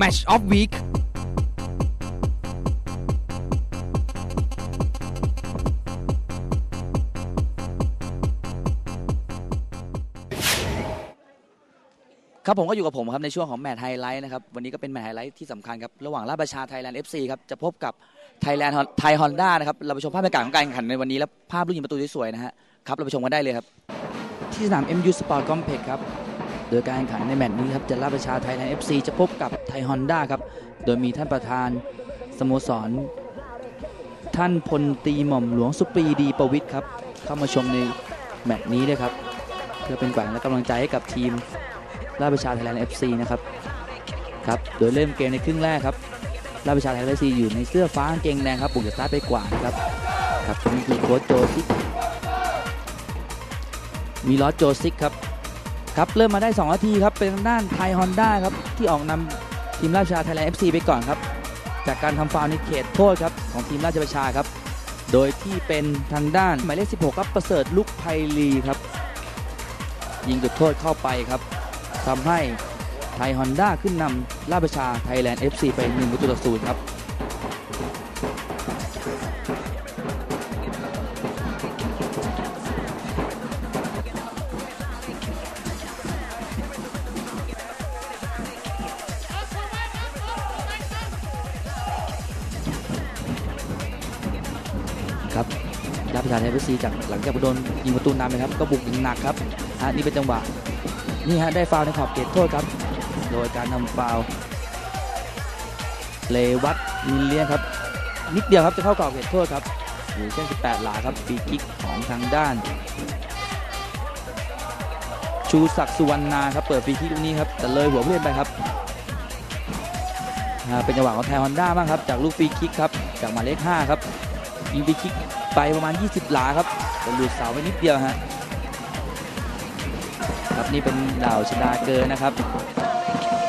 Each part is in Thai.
Match of Week ครับผมก็อยู่กับผมครับในช่วงของแมตช์ไฮไลท์นะครับวันนี้ก็เป็นแมตช์ไฮไลท์ที่สำคัญครับระหว่างราชประชาไทยแลนด์ FC ครับจะพบกับไทยแลนด์ไทยฮอนด้านะครับเราไปชมภาพบรรยากาศของการแข่งขันในวันนี้และภาพลูกยิงประตูสวยๆนะฮะครับเราไปชมกันได้เลยครับที่สนาม MU Sport Complex ครับ โดยการแข่งขันในแมตช์นี้ครับจะราชประชาไทยแลนด์ FC จะพบกับไทยฮอนด้าครับ โดยมีท่านประธานสโมสร ท่านพลตีหม่อมหลวงสุปรีดีประวิทย์ครับ เข้ามาชมในแมตช์นี้ด้วยครับ เพื่อเป็นขวัญและกำลังใจให้กับทีมราชประชาไทยแลนด์ FC นะครับครับโดยเริ่มเกมในครึ่งแรกครับราชประชาไทยแลนด์ FC อยู่ในเสื้อฟ้าเกงแดงครับบุกจากซ้ายไปกว่านะครับครับนี้คือโค้ชโจซิกมีลอสโจซิกครับ ครับเริ่มมาได้2นาทีครับเป็นทางด้านไทยฮอนด้าครับที่ออกนำทีมราชประชาไทยแลนด์ FC ไปก่อนครับ จากการทำฟาวล์ในเขตโทษครับของทีมราชประชาครับ โดยที่เป็นทางด้านหมายเลข 16 ครับประเสริฐลุกไพลีครับ ยิงจุดโทษเข้าไปครับทำให้ไทยฮอนด้าขึ้นนำราชประชาไทยแลนด์ FC ไป1ประตูต่อศูนย์ครับ ครับราชประชาไทย FC จากหลังจากโดนยิงประตูนำนะครับ ก็บุกยิงหนักครับฮะนี่เป็นจังหวะนี่ฮะได้ฟาวในขอบเขตโทษครับ โดยการทำฟาวเลวัตมิลเลียนครับ นิดเดียวครับจะเข้ากรอบเขตโทษครับอยู่เส้น18 หลาครับฟรีคิกของทางด้าน ชูศักดิ์สุวรรณาครับเปิดฟรีคิกลูกนี้ครับแต่เลยหัวผู้เล่นไปครับเป็นจังหวะของไทยฮอนด้าบ้างครับจากลูกฟรีคิกครับจากหมายเลข5ครับยิงฟรีคิก ไปประมาณ 20 หลาครับหลุดเสาไปนิดเดียวฮะครับนี่เป็นเหล่าชดาเกินนะครับ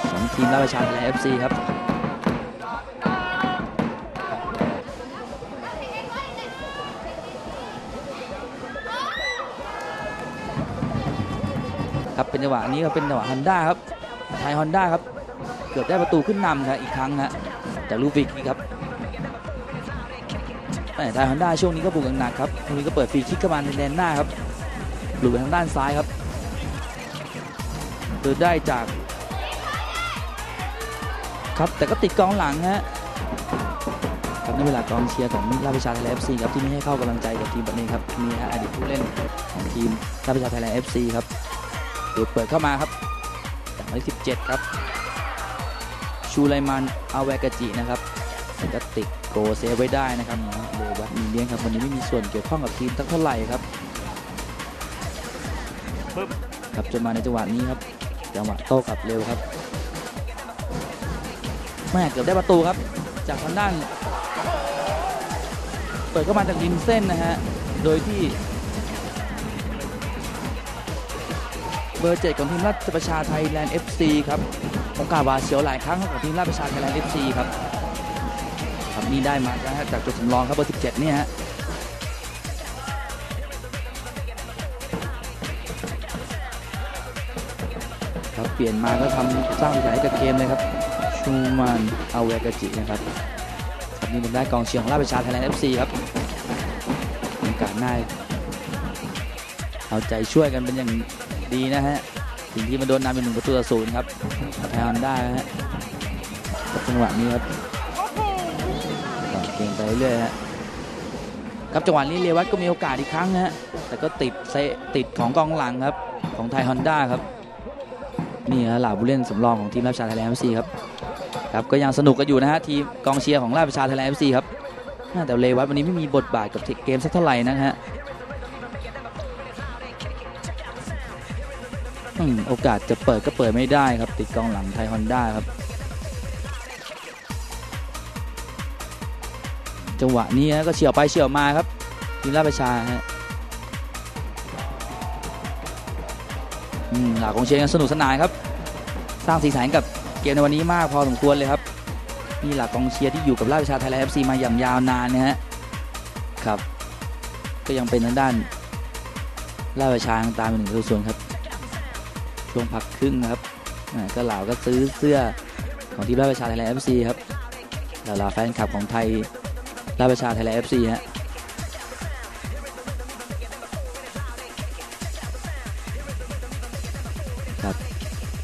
ของทีมราชประชาไทย FC ครับครับเป็นจังหวะนี้ครับเป็นจังหวะฮอนด้าครับไทยฮอนด้าครับ เกือบได้ประตูขึ้นนำครับอีกครั้งฮะจากลูฟิกครับ แต่ไทยฮอนด้าช่วงนี้ก็บุกหนักครับตรงนี้ก็เปิดฟรีคิกเข้ามาในแดนหน้าครับหลุดไปทางด้านซ้ายครับโดได้จาก ครับแต่ก็ติดกองหลังฮะครับในเวลากองเชียร์ของราชประชาไทยแลนด์เอฟซีครับที่ไม่ให้เข้ากำลังใจกับทีมแบบนี้ครับมีฮะอดีตผู้เล่นของทีมราชประชาไทยแลนด์เอฟซีครับเดี๋ยวเปิดเข้ามาครับจากหมายเลข17ครับชูไลมันอาเวกาจินะครับแต่ก็ติด โกเซฟไว้ได้นะครับเลวัตมีเลี้ยงครับวันนี้ไม่มีส่วนเกี่ยวข้องกับทีมตั้งเท่าไหร่ครับครับจนมาในจังหวะนี้ครับจังหวะโต้กลับเร็วครับแม่เกือบได้ประตูครับ จากทางด้านเปิดเข้ามาจากริมเส้นนะฮะโดยที่เบอร์เจ็ดของทีมราชประชาไทยแลนด์ FC ครับโอกาสบาดเสียวหลายครั้งของทีมราชประชาไทยแลนด์ FC ครับครับ นี่ได้มาจากตัวสำรองครับเบอร์17เนี่ยฮะครับเปลี่ยนมาก็ทำสร้างสีสันให้กับเกมเลยครับชูมานอาเวกาจินะครับครับนี่เป็นได้กองเชียร์ของราชประชาไทยแลนด์ FC ครับบรรยากาศน่าเอาใจช่วยกันเป็นอย่างดีนะฮะสิ่งที่มาโดนนำเป็นหนึ่งประตูต่อศูนย์ครับไทยฮอนด้นะฮะครับจังหวะนี้ครับ ต่อเกมไปเรื่อยฮะครับจังหวะนี้เรวัตก็มีโอกาสอีกครั้งนะฮะแต่ก็ติดเซติดของกองหลังครับของไทยฮอนด้าครับนี่ฮะเหล่าผู้เล่นสำรองของทีมราชประชาไทยแลนด์เอฟซีครับครับก็ยังสนุกกันอยู่นะฮะทีมกองเชียร์ของราชประชาไทยแลนด์เอฟซีครับแต่เลวัตวันนี้ไม่มีบทบาทกับเกมสักเท่าไหร่นะฮะอืมโอกาสจะเปิดก็เปิดไม่ได้ครับ ติดกองหลังไทยฮอนด้าครับ จังหวะนี้ก็เฉียวไปเฉียวมาครับทีมราชประชาฮะหลากของเชียร์กันสนุกสนานครับ สร้างสีสันกับเกมในวันนี้มากพอสมควรเลยครับนี่หลักกองเชียร์ที่อยู่กับราชประชาไทยแลนด์เอฟซีมาอย่างยาวนานนะฮะครับ ก็ยังเป็นทางด้านราชประชาตามไปหนึ่งตัวส่วนครับ ช่วงพักครึ่งครับก็เหล่าก็ซื้อเสื้อของทีมราชประชาไทยแลนด์เอฟซีครับเหล่าแฟนคลับของไทย ราชประชาไทยแลนด์เอฟซีฮะครับ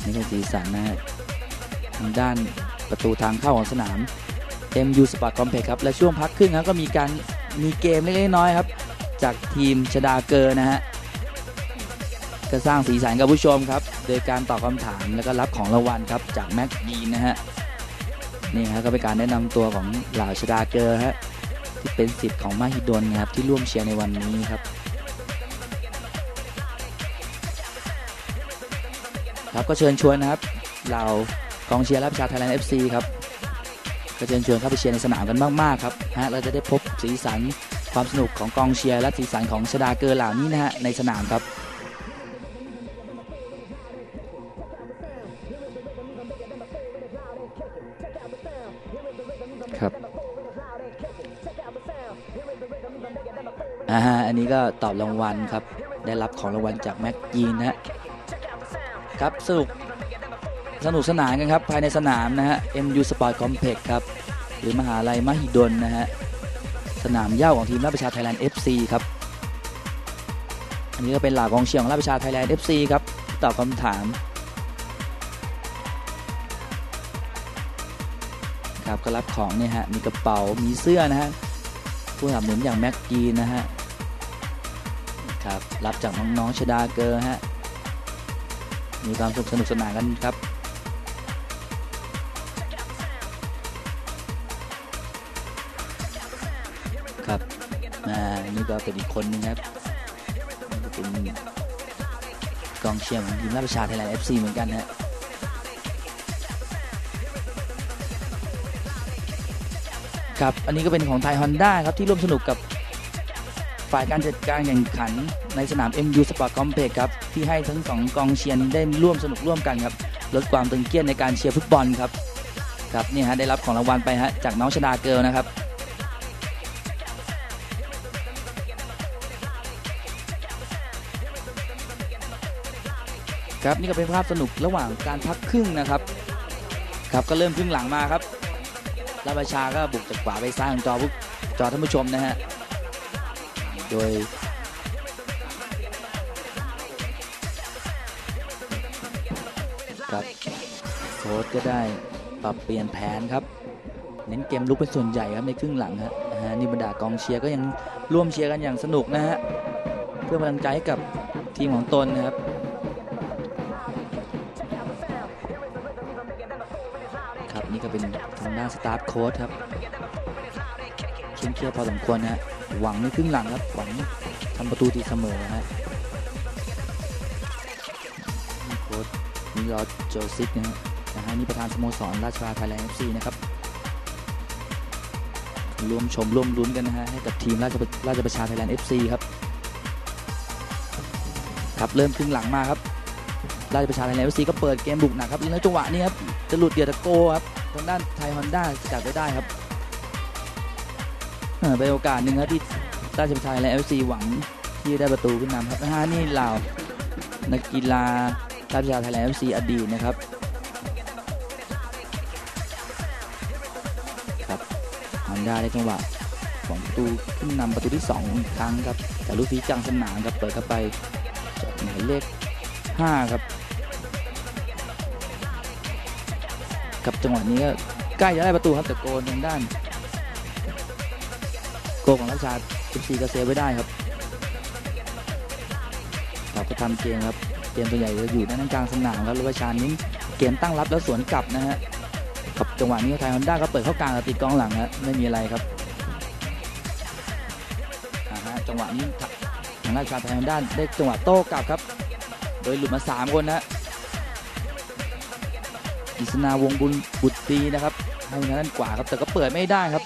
นี่คือสีสันนะฮะทางด้านประตูทางเข้าของสนาม MU Sport Complex ครับ และช่วงพักครึ่งครับก็มีการมีเกมเล็กๆน้อยครับ จากทีมชดาเกอร์นะฮะก็สร้างสีสันกับผู้ชมครับ โดยการตอบคำถามแล้วก็รับของรางวัลครับจากแม็กยีนนะฮะ นี่ฮะก็เป็นการแนะนำตัวของเหล่าชดาเกอร์ฮะที่เป็นสิทธิ์ของมหิดลนะครับที่ร่วมเชียร์ในวันนี้ครับ ครับก็เชิญชวนนะครับเหล่ากองเชียร์รับชาไทยแลนด์เอฟซีครับก็เชิญชวนเข้าไปเชียร์ในสนามกันมากๆครับฮะเราจะได้พบสีสันความสนุกของกองเชียร์และสีสันของชดาเกอร์เหล่านี้นะฮะในสนามครับ ตอบรางวัลครับ ได้รับของรางวัลจากแม็กยีนนะครับสนุกสนุกสนานกันครับ ภายในสนามนะฮะ MU Sport Complex ครับ หรือมหาลัยมหิดลนะฮะ สนามเย้าของทีมราชประชาไทยแลนด์ FC ครับ อันนี้ก็เป็นหลากกองเชียร์ของราชประชาไทยแลนด์ FC ครับ ตอบคำถามครับก็รับของเนี่ยฮะ มีกระเป๋า มีเสื้อนะฮะ ผู้สนับสนุนอย่างแม็กกีนนะฮะ ครับ รับจากน้องๆชดาเกอร์ฮะ มีความสนุกสนุกสนานกันครับครับอ่านี่ก็เป็นอีกคนนึงครับเป็นกองเชียร์ของทีมราชประชาไทยแลนด์ FC เหมือนกันฮะครับ อันนี้ก็เป็นของไทยฮอนด้าครับ ที่ร่วมสนุกกับ ฝ่ายการจัดการแข่งขันในสนาม MU Sport Complex ครับ ที่ให้ทั้งสองกองเชียร์ได้ร่วมสนุกร่วมกันครับ ลดความตึงเครียดในการเชียร์ฟุตบอลครับ ครับนี่ฮะได้รับของรางวัลไปฮะจากน้องชดาเกิลนะครับครับนี่ก็เป็นภาพสนุกระหว่างการพักครึ่งนะครับ ครับก็เริ่มครึ่งหลังมาครับราชประชาก็บุกจากขวาไปซ้ายของจอผู้จอท่านผู้ชมนะฮะ โดยครับโค้ชก็ได้ปรับเปลี่ยนแผนครับ เน้นเกมลุกเป็นส่วนใหญ่ครับในครึ่งหลังฮะนี่บรรดากองเชียร์ก็ยังร่วมเชียร์กันอย่างสนุกนะฮะเพื่อพลังใจให้กับทีมของตนนะครับครับนี่ก็เป็นทางด้านสตาฟโค้ชครับ เคร่งเครียดพอสมควรนะฮะหวังในครึ่งหลังครับหวังทำประตูตีเสมอนะฮะนี่โค้ชนิลอดโจซิกนะฮะนะฮะนี่ประธานสโมสรราชบัณฑไทยแลนด์เอฟซีนะครับร่วมชมร่วมลุ้นกันนะฮะให้กับทีมราชบัณราชประชาไทยแลนด์เอฟซีครับครับเริ่มครึ่งหลังมาครับราชประชาไทยแลนด์เอฟซีก็เปิดเกมบุกหนักครับแล้วจังหวะนี้ครับจะหลุดเดียร์ตะโกครับทางด้านไทยฮอนด้าจับไว้ได้ครับ เป็นโอกาสหนึ่งครับที่ราชประชาไทยแลนด์เอฟซีหวังที่ได้ประตูขึ้นนำครับนะฮะนี่เหล่านักกีฬาราชประชาไทยแลนด์เอฟซีอดีตนะครับครับฮอนด้าได้จังหวะของประตูขึ้นนำประตูที่สองอีกครั้งครับแต่ลูกฟีกลางสนามครับเปิดเข้าไปจากหมายเลข5ครับกับจังหวะนี้ก็ใกล้จะได้ประตูครับแต่โกนทางด้าน โกของรัชชาเอฟซีก็เซฟไว้ได้ครับเราก็ทำเกมครับ เกมตัวใหญ่จะอยู่ด้านกลางสนามครับรัชชานี้เกมตั้งรับแล้วสวนกลับนะฮะกับจังหวะนี้ไทยฮอนด้าก็เปิดเข้ากลางแล้วติดกองหลังฮะไม่มีอะไรครับฮะจังหวะนี้ทางราชชาไทยฮอนด้าได้จังหวะโต้กลับครับ โดยหลุดมา 3 คนนะกิษณาวงบุญบุตรีนะครับให้ทางด้านขวาครับแต่ก็เปิดไม่ได้ครับ